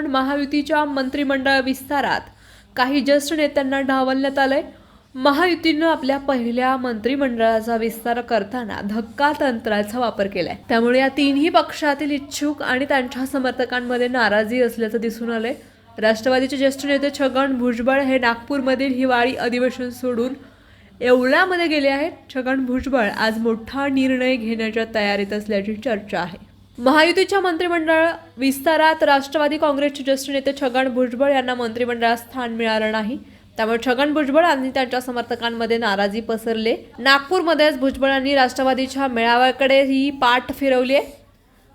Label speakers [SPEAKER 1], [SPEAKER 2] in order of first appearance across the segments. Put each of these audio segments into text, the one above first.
[SPEAKER 1] पण महायुतीच्या मंत्रिमंडळ विस्तारात काही ज्येष्ठ नेत्यांना डावलण्यात आलंय. महायुतीनं आपल्या पहिल्या मंत्रिमंडळाचा विस्तार करताना धक्का तंत्राचा वापर केलाय. त्यामुळे या तिन्ही पक्षातील इच्छुक आणि त्यांच्या समर्थकांमध्ये नाराजी असल्याचं दिसून आलंय. राष्ट्रवादीचे ज्येष्ठ नेते छगन भुजबळ हे नागपूरमधील हिवाळी अधिवेशन सोडून येवल्यामध्ये गेले आहेत. छगन भुजबळ आज मोठा निर्णय घेण्याच्या तयारीत असल्याची चर्चा आहे. महायुतीच्या मंत्रिमंडळ विस्तारात राष्ट्रवादी काँग्रेसचे ज्येष्ठ नेते छगन भुजबळ यांना मंत्रिमंडळात स्थान मिळालं नाही. त्यामुळे छगन भुजबळ आणि त्यांच्या समर्थकांमध्ये नाराजी पसरले. नागपूरमध्येच भुजबळांनी राष्ट्रवादीच्या मेळाव्याकडे ही पाठ फिरवली आहे.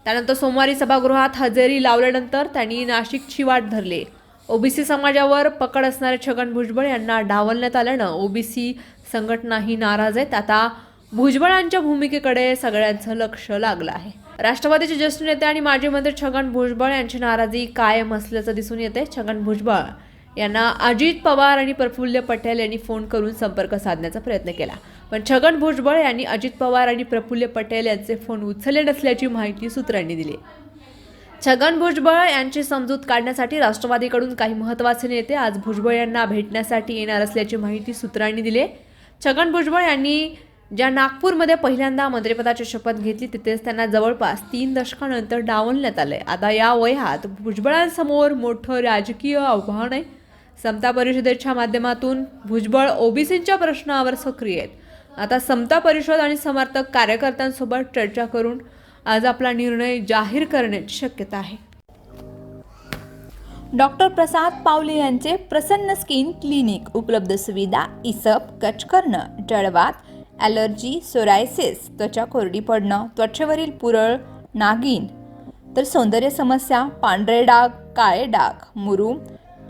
[SPEAKER 1] त्यानंतर सोमवारी सभागृहात हजेरी लावल्यानंतर त्यांनी नाशिकची वाट धरली. ओबीसी समाजावर पकड असणारे छगन भुजबळ यांना डावलण्यात आल्यानं ओबीसी संघटनाही नाराज आहेत आता भुजबळांच्या भूमिकेकडे सगळ्यांचं लक्ष लागलं आहे. राष्ट्रवादीचे ज्येष्ठ नेते आणि माजी मंत्री छगन भुजबळ यांची नाराजी कायम असल्याचं दिसून येते. छगन भुजबळ यांना अजित पवार आणि प्रफुल्ल पटेल यांनी फोन करून संपर्क साधण्याचा प्रयत्न केला. पण छगन भुजबळ यांनी अजित पवार आणि प्रफुल्ल पटेल यांचे फोन उचलले नसल्याची माहिती सूत्रांनी दिली. छगन भुजबळ यांची समजूत काढण्यासाठी राष्ट्रवादीकडून काही महत्त्वाचे नेते आज भुजबळ यांना भेटण्यासाठी येणार असल्याची माहिती सूत्रांनी दिली. छगन भुजबळ यांनी ज्या नागपूरमध्ये पहिल्यांदा मंत्रिपदाची शपथ घेतली तिथेच त्यांना जवळपास तीन दशकानंतर डावलण्यात आलंय. आता या वयात भुजबळांसमोर मोठं राजकीय आव्हान आहे. समता परिषदेच्या माध्यमातून भुजबळ ओबीसींच्या प्रश्नावर सक्रिय आहेत. आता समता परिषद आणि समर्थक कार्यकर्त्यांसोबत चर्चा करून आज आपला निर्णय जाहीर करण्याची शक्यता आहे.
[SPEAKER 2] डॉक्टर प्रसाद पावले यांचे प्रसन्न स्किन क्लिनिक उपलब्ध सुविधा इसप कच करणं जळवात ॲलर्जी सोरायसिस त्वचा कोरडी पडणं त्वचेवरील पुरळ नागिन तर सौंदर्य समस्या पांढरे डाग काळे डाग मुरूम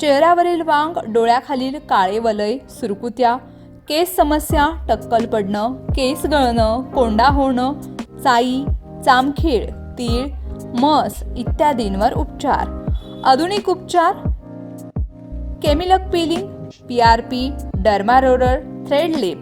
[SPEAKER 2] चेहऱ्यावरील वांग डोळ्याखालील काळे वलय सुरकुत्या. केस समस्या टक्कल पडणं केस गळणं कोंडा होणं चाई चामखीळ तीळ मस इत्यादींवर उपचार. आधुनिक उपचार. केमिलक peeling P R P derma roller thread lift.